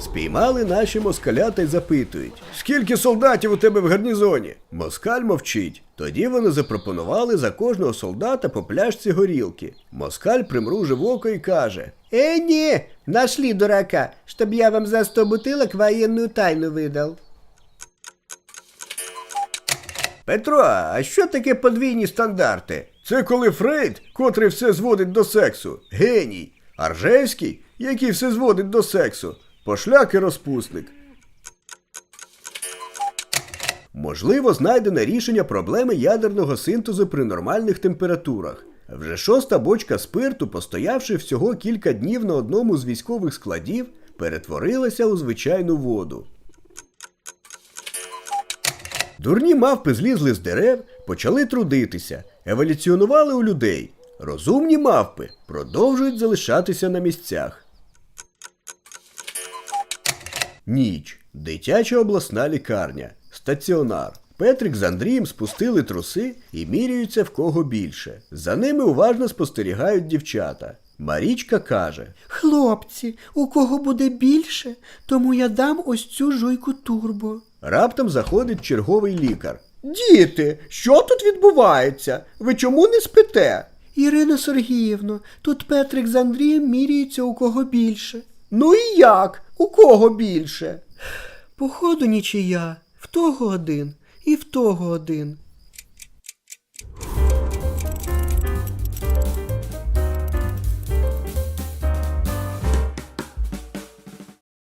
Спіймали наші москалята й запитують: Скільки солдатів у тебе в гарнізоні? Москаль мовчить. Тоді вони запропонували за кожного солдата по пляшці горілки. Москаль примружив око і каже: Е, ні, нашли дурака, щоб я вам за 100 бутилок воєнну тайну видав. Петро, а що таке подвійні стандарти? Це коли Фрейд, котрий все зводить до сексу, геній, а Ржевський, який все зводить до сексу, пошляк і розпусник. Можливо, знайдене рішення проблеми ядерного синтезу при нормальних температурах. Вже шоста бочка спирту, постоявши всього кілька днів на одному з військових складів, перетворилася у звичайну воду. Дурні мавпи злізли з дерев, почали трудитися, еволюціонували у людей. Розумні мавпи продовжують залишатися на місцях. Ніч. Дитяча обласна лікарня. Стаціонар. Петрик з Андрієм спустили труси і міряються в кого більше. За ними уважно спостерігають дівчата. Марічка каже: Хлопці, у кого буде більше, тому я дам ось цю жуйку турбо. Раптом заходить черговий лікар. Діти, що тут відбувається? Ви чому не спите? Ірино Сергіївно, тут Петрик з Андрієм міряються у кого більше. Ну і як? У кого більше? Походу нічия, в того один і в того один.